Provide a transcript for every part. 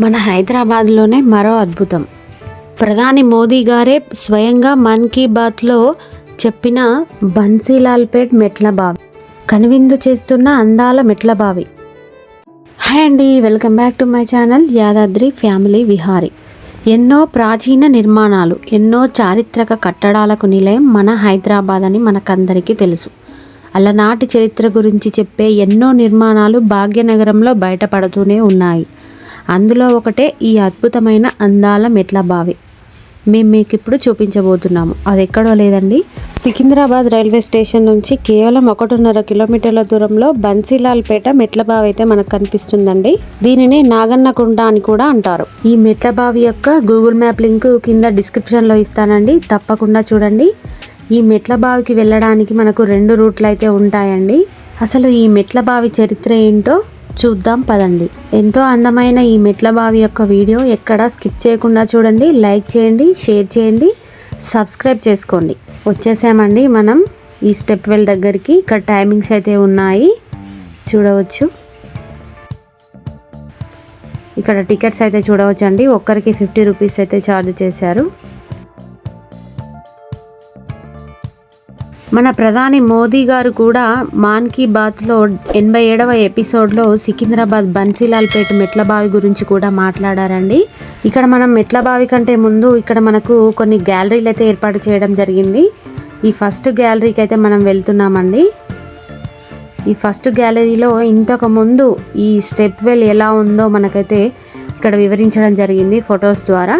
మన హైదరాబాద్లోనే మరో అద్భుతం. ప్రధాని మోదీ గారే స్వయంగా మన్ కీ బాత్లో చెప్పిన బన్సీలాల్పేట్ మెట్ల బావి కనువిందు చేస్తున్న అందాల మెట్ల బావి. హాయ్ అండి welcome back to my channel Yadadri family Vihari. ఎన్నో ప్రాచీన నిర్మాణాలు ఎన్నో చారిత్రక కట్టడాలకు నిలయం మన హైదరాబాద్ అని మనకందరికీ తెలుసు. అలనాటి చరిత్ర గురించి చెప్పే ఎన్నో నిర్మాణాలు భాగ్యనగరంలో బయటపడుతూనే ఉన్నాయి. అందులో ఒకటే ఈ అద్భుతమైన అందాల మెట్ల బావి? మేము మీకు ఇప్పుడు చూపించబోతున్నాము. అది ఎక్కడో లేదండి. సికింద్రాబాద్ రైల్వే స్టేషన్ నుంచి కేవలం ఒకటిన్నర కిలోమీటర్ల దూరంలో బన్సీలాల్పేట మెట్లబావి అయితే మనకు కనిపిస్తుందండి. దీనిని నాగన్నకుంట అని కూడా అంటారు. ఈ మెట్ల బావి యొక్క గూగుల్ మ్యాప్ లింక్ కింద డిస్క్రిప్షన్లో ఇస్తానండి. తప్పకుండా చూడండి. ఈ మెట్లబావికి వెళ్ళడానికి మనకు రెండు రూట్లు అయితే ఉంటాయండి. అసలు ఈ మెట్లబావి చరిత్ర ఏంటో చూద్దాం పదండి. ఎంతో అందమైన ఈ మెట్ల బావి యొక్క వీడియో ఎక్కడ స్కిప్ చేయకుండా చూడండి లైక్ చేయండి షేర్ చేయండి సబ్స్క్రైబ్ చేసుకోండి. వచ్చేసామండి మనం ఈ స్టెప్ వెల్ దగ్గరికి. ఇక్కడ టైమింగ్స్ అయితే ఉన్నాయి. చూడవచ్చు. ఇక్కడ టికెట్స్ అయితే చూడవచ్చు అండి ఒక్కరికి ఫిఫ్టీ రూపీస్ అయితే ఛార్జ్ చేశారు. మన ప్రధాని మోదీ గారు కూడా మాన్ కీ బాత్లో ఎనభై ఏడవ ఎపిసోడ్లో సికింద్రాబాద్ బన్సీలాల్పేట మెట్ల బావి గురించి కూడా మాట్లాడారండి. ఇక్కడ మనం మెట్ల బావి కంటే ముందు ఇక్కడ మనకు కొన్ని గ్యాలరీలు అయితే ఏర్పాటు చేయడం జరిగింది. ఈ ఫస్ట్ గ్యాలరీకి అయితే మనం వెళ్తున్నామండి. ఈ ఫస్ట్ గ్యాలరీలో ఇంతకు ముందు ఈ స్టెప్ వెల్ ఎలా ఉందో మనకైతే ఇక్కడ వివరించడం జరిగింది ఫొటోస్ ద్వారా.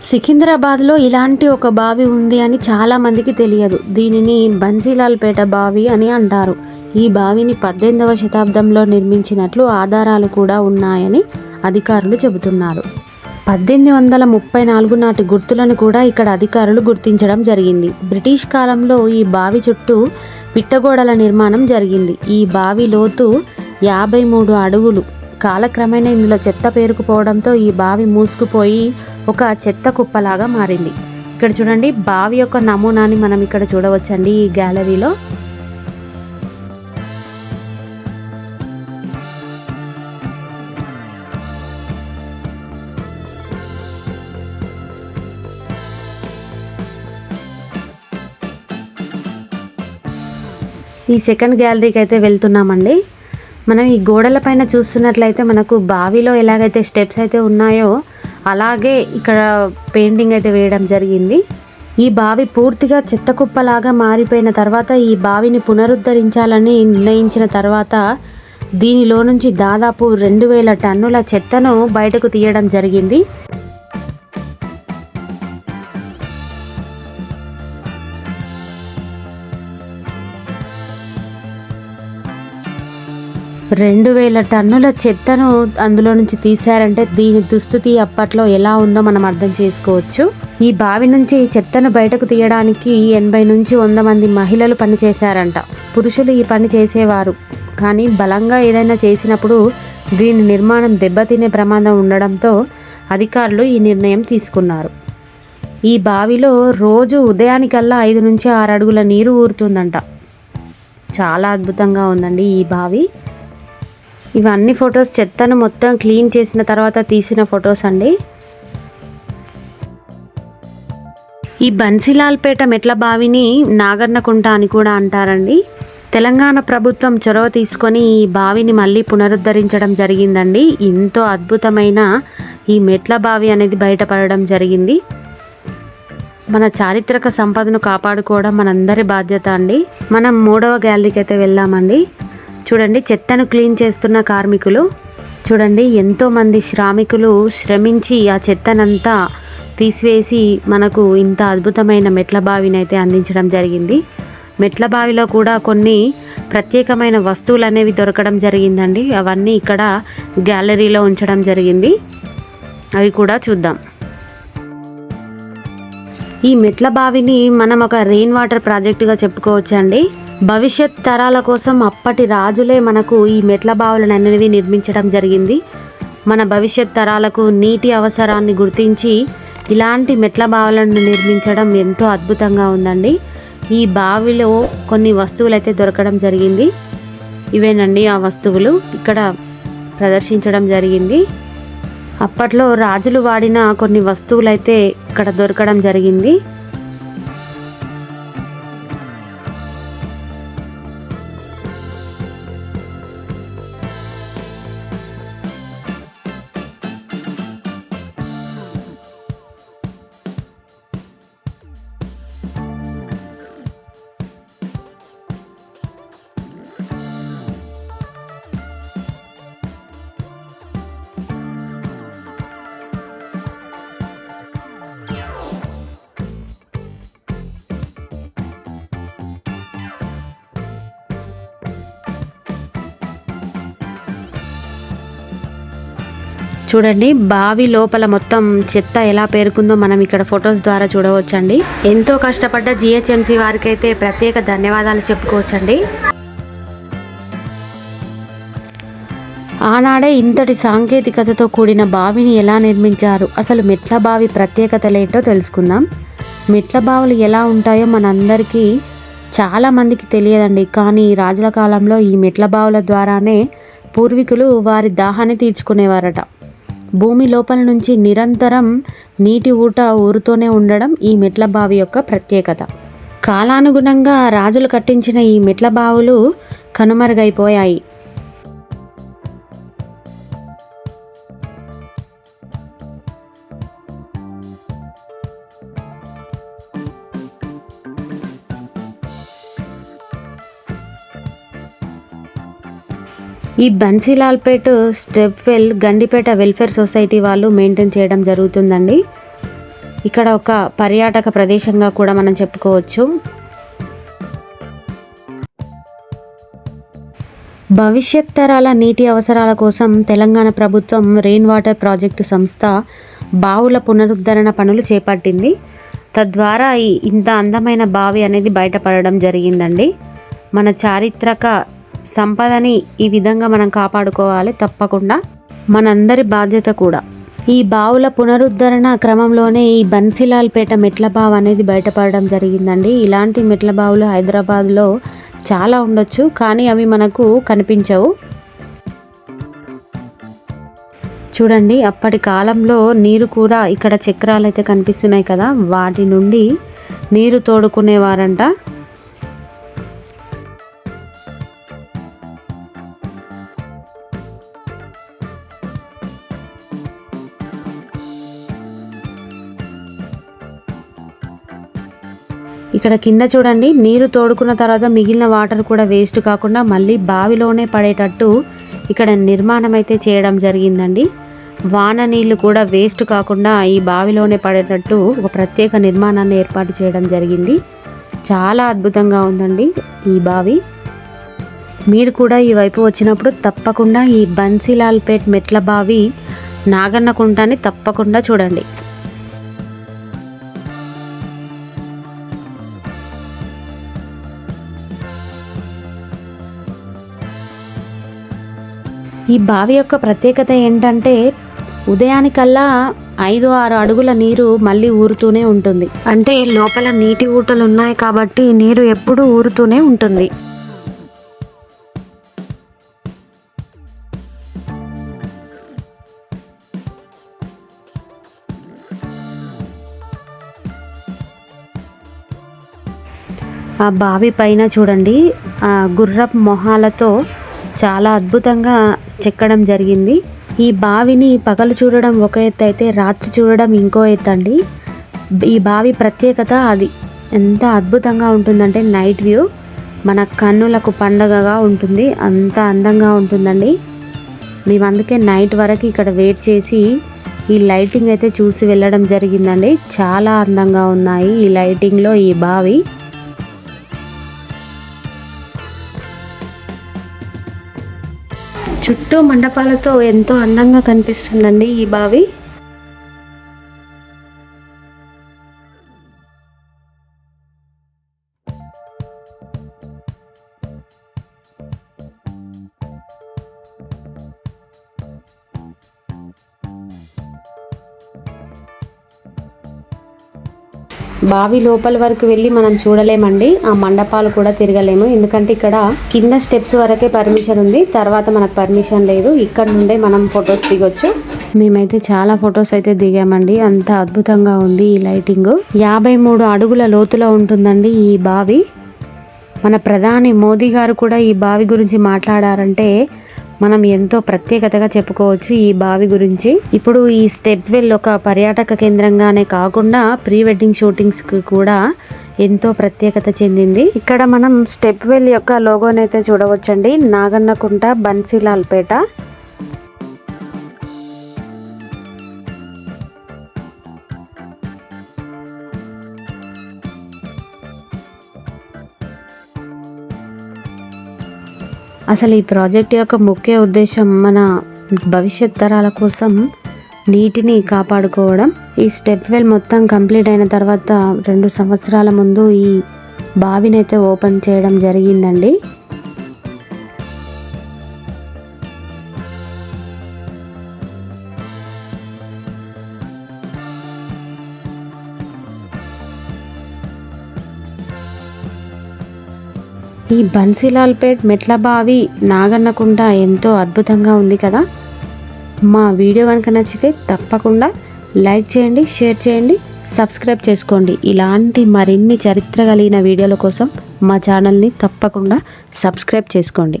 సికింద్రాబాద్లో ఇలాంటి ఒక బావి ఉంది అని చాలా మందికి తెలియదు. దీనిని బన్సీలాల్పేట బావి అని అంటారు. ఈ బావిని పద్దెనిమిదవ శతాబ్దంలో నిర్మించినట్లు ఆధారాలు కూడా ఉన్నాయని అధికారులు చెబుతున్నారు. పద్దెనిమిది వందల ముప్పై నాలుగు నాటి గుర్తులను కూడా ఇక్కడ అధికారులు గుర్తించడం జరిగింది. బ్రిటిష్ కాలంలో ఈ బావి చుట్టూ పిట్టగోడల నిర్మాణం జరిగింది. ఈ బావి లోతు యాభై మూడు అడుగులు. కాలక్రమేణా ఇందులో చెత్త పేరుకుపోవడంతో ఈ బావి మూసుకుపోయి ఒక చెత్త కుప్పలాగా మారింది. ఇక్కడ చూడండి బావి యొక్క నమూనాని మనం ఇక్కడ చూడవచ్చండి ఈ గ్యాలరీలో. ఈ సెకండ్ గ్యాలరీకి అయితే వెళ్తున్నామండి. మనం ఈ గోడల పైన చూస్తున్నట్లయితే మనకు బావిలో ఎలాగైతే స్టెప్స్ అయితే ఉన్నాయో అలాగే ఇక్కడ పెయింటింగ్ అయితే వేయడం జరిగింది. ఈ బావి పూర్తిగా చెత్త కుప్పలాగా మారిపోయిన తర్వాత ఈ బావిని పునరుద్ధరించాలని నిర్ణయించిన తర్వాత దీనిలో నుంచి దాదాపు రెండు వేల టన్నుల చెత్తను బయటకు తీయడం జరిగింది. రెండు వేల టన్నుల చెత్తను అందులో నుంచి తీశారంటే దీని దుస్థితి అప్పట్లో ఎలా ఉందో మనం అర్థం చేసుకోవచ్చు. ఈ బావి నుంచి చెత్తను బయటకు తీయడానికి ఎనభై నుంచి వంద మంది మహిళలు పనిచేశారంట పురుషులు ఈ పని చేసేవారు. కానీ బలంగా ఏదైనా చేసినప్పుడు దీని నిర్మాణం దెబ్బతినే ప్రమాదం ఉండడంతో అధికారులు ఈ నిర్ణయం తీసుకున్నారు. ఈ బావిలో రోజు ఉదయానికల్లా ఐదు నుంచి ఆరు అడుగుల నీరు ఊరుతుందంట. చాలా అద్భుతంగా ఉందండి ఈ బావి. ఇవన్నీ ఫొటోస్ చెత్తను మొత్తం క్లీన్ చేసిన తర్వాత తీసిన ఫొటోస్ అండి. ఈ బన్సీలాల్పేట మెట్ల బావిని నాగర్నకుంట అని కూడా అంటారండి. తెలంగాణ ప్రభుత్వం చొరవ తీసుకొని ఈ బావిని మళ్ళీ పునరుద్ధరించడం జరిగిందండి. ఎంతో అద్భుతమైన ఈ మెట్ల బావి అనేది బయటపడడం జరిగింది. మన చారిత్రక సంపదను కాపాడుకోవడం మనందరి బాధ్యత అండి. మనం మూడవ గ్యాలరీకి అయితే వెళ్దామండి చూడండి చెత్తను క్లీన్ చేస్తున్న కార్మికులు. చూడండి ఎంతోమంది శ్రామికులు శ్రమించి ఆ చెత్తనంతా తీసివేసి మనకు ఇంత అద్భుతమైన మెట్ల బావిని అయితే అందించడం జరిగింది. మెట్ల బావిలో కూడా కొన్ని ప్రత్యేకమైన వస్తువులు అనేవి దొరకడం జరిగిందండి. అవన్నీ ఇక్కడ గ్యాలరీలో ఉంచడం జరిగింది. అవి కూడా చూద్దాం. ఈ మెట్ల బావిని మనం ఒక రెయిన్ వాటర్ ప్రాజెక్టుగా చెప్పుకోవచ్చండి. భవిష్యత్ తరాల కోసం అప్పటి రాజులే మనకు ఈ మెట్ల బావులను అనేవి నిర్మించడం జరిగింది. మన భవిష్యత్ తరాలకు నీటి అవసరాన్ని గుర్తించి ఇలాంటి మెట్ల బావులను నిర్మించడం ఎంతో అద్భుతంగా ఉందండి. ఈ బావిలో కొన్ని వస్తువులు అయితే దొరకడం జరిగింది. ఇవేనండి ఆ వస్తువులు. ఇక్కడ ప్రదర్శించడం జరిగింది. అప్పట్లో రాజులు వాడిన కొన్ని వస్తువులైతే ఇక్కడ దొరకడం జరిగింది. చూడండి బావి లోపల మొత్తం చెత్త ఎలా పేరుకుందో మనం ఇక్కడ ఫొటోస్ ద్వారా చూడవచ్చండి. ఎంతో కష్టపడ్డ జిహెచ్ఎంసి వారికి అయితే ప్రత్యేక ధన్యవాదాలు చెప్పుకోవచ్చండి. ఆనాడే ఇంతటి సాంకేతికతతో కూడిన బావిని ఎలా నిర్మించారు? అసలు మెట్ల బావి ప్రత్యేకతలేంటో తెలుసుకుందాం. మెట్ల బావులు ఎలా ఉంటాయో మనందరికీ చాలా మందికి తెలియదండి. కానీ రాజుల కాలంలో ఈ మెట్ల బావుల ద్వారానే పూర్వీకులు వారి దాహాన్ని తీర్చుకునేవారట. భూమి లోపల నుంచి నిరంతరం నీటి ఊట ఊరుతూనే ఉండడం ఈ మెట్ల బావి యొక్క ప్రత్యేకత. కాలానుగుణంగా రాజులు కట్టించిన ఈ మెట్ల బావులు కనుమరుగైపోయాయి. ఈ Bansilalpet step well Gandipet welfare society వాళ్ళు మెయింటైన్ చేయడం జరుగుతుందండి. ఇక్కడ ఒక పర్యాటక ప్రదేశంగా కూడా మనం చెప్పుకోవచ్చు. భవిష్యత్ తరాల నీటి అవసరాల కోసం తెలంగాణ ప్రభుత్వం రెయిన్ వాటర్ ప్రాజెక్టు సంస్థ బావుల పునరుద్ధరణ పనులు చేపట్టింది. తద్వారా ఈ ఇంత అందమైన బావి అనేది బయటపడడం జరిగిందండి. మన చారిత్రక సంపదని ఈ విధంగా మనం కాపాడుకోవాలి తప్పకుండా. మనందరి బాధ్యత కూడా. ఈ బావుల పునరుద్ధరణ క్రమంలోనే ఈ బన్సిలాల్పేట మెట్ల బావు అనేది బయటపడడం జరిగిందండి. ఇలాంటి మెట్ల బావులు హైదరాబాద్లో చాలా ఉండొచ్చు కానీ అవి మనకు కనిపించవు. చూడండి అప్పటి కాలంలో నీరు కూడా ఇక్కడ చక్రాలు అయితే కనిపిస్తున్నాయి కదా వాటి నుండి నీరు తోడుకునేవారంట. ఇక్కడ కింద చూడండి నీరు తోడుకున్న తర్వాత మిగిలిన వాటర్ కూడా వేస్ట్ కాకుండా మళ్ళీ బావిలోనే పడేటట్టు ఇక్కడ నిర్మాణం అయితే చేయడం జరిగిందండి. వాన నీళ్ళు కూడా వేస్ట్ కాకుండా ఈ బావిలోనే పడేటట్టు ఒక ప్రత్యేక నిర్మాణాన్ని ఏర్పాటు చేయడం జరిగింది. చాలా అద్భుతంగా ఉందండి ఈ బావి. మీరు కూడా ఈ వైపు వచ్చినప్పుడు తప్పకుండా ఈ బన్సీలాల్పేట్ మెట్ల బావి నాగన్నకుంటాని తప్పకుండా చూడండి. ఈ బావి యొక్క ప్రత్యేకత ఏంటంటే ఉదయానికల్లా ఐదు ఆరు అడుగుల నీరు మళ్ళీ ఊరుతూనే ఉంటుంది. అంటే లోపల నీటి ఊటలు ఉన్నాయి కాబట్టి నీరు ఎప్పుడూ ఊరుతూనే ఉంటుంది. ఆ బావి పైన చూడండి గుర్రపు మొహాలతో చాలా అద్భుతంగా చెక్కడం జరిగింది. ఈ బావిని పగలు చూడడం ఒక ఎత్తు అయితే రాత్రి చూడడం ఇంకో ఎత్తు అండి. ఈ బావి ప్రత్యేకత అది. ఎంత అద్భుతంగా ఉంటుందంటే నైట్ వ్యూ. మన కన్నులకు పండగగా ఉంటుంది. అంత అందంగా ఉంటుందండి. మేము అందుకే నైట్ వరకు ఇక్కడ వెయిట్ చేసి ఈ లైటింగ్ అయితే చూసి వెళ్ళడం జరిగిందండి. చాలా అందంగా ఉన్నాయి ఈ లైటింగ్లో ఈ బావి. చుట్టూ మండపాలతో ఎంతో అందంగా కనిపిస్తుందండి ఈ బావి. బావి లోపల వరకు వెళ్ళి మనం చూడలేమండి. ఆ మండపాలు కూడా తిరగలేము. ఎందుకంటే ఇక్కడ కింద స్టెప్స్ వరకే పర్మిషన్ ఉంది. తర్వాత మనకు పర్మిషన్ లేదు. ఇక్కడ నుండే మనం ఫొటోస్ దిగొచ్చు. మేమైతే చాలా ఫొటోస్ అయితే దిగామండి. అంత అద్భుతంగా ఉంది ఈ లైటింగ్. యాభై మూడు అడుగుల లోతులో ఉంటుందండి ఈ బావి. మన ప్రధాని మోదీ గారు కూడా ఈ బావి గురించి మాట్లాడారంటే మనం ఎంతో ప్రత్యేకతగా చెప్పుకోవచ్చు ఈ బావి గురించి. ఇప్పుడు ఈ స్టెప్ వెల్ ఒక పర్యాటక కేంద్రంగానే కాకుండా ప్రీ వెడ్డింగ్ షూటింగ్స్కి కూడా ఎంతో ప్రత్యేకత చెందింది. ఇక్కడ మనం స్టెప్ వెల్ యొక్క లోగోనైతే చూడవచ్చండి. నాగన్నకుంట బన్సీలాల్పేట. అసలు ఈ ప్రాజెక్ట్ యొక్క ముఖ్య ఉద్దేశం మన భవిష్యత్ తరాల కోసం నీటిని కాపాడుకోవడం. ఈ స్టెప్ వెల్ మొత్తం కంప్లీట్ అయిన తర్వాత రెండు సంవత్సరాల ముందు ఈ బావినైతే ఓపెన్ చేయడం జరిగిందండి. ఈ బన్సీలాల్పేట్ మెట్ల బావి నాగన్నకుంట ఎంతో అద్భుతంగా ఉంది కదా? మా వీడియో కనుక నచ్చితే తప్పకుండా లైక్ చేయండి షేర్ చేయండి సబ్స్క్రైబ్ చేసుకోండి. ఇలాంటి మరిన్ని చరిత్ర కలిగిన వీడియోల కోసం మా ఛానల్ని తప్పకుండా సబ్స్క్రైబ్ చేసుకోండి.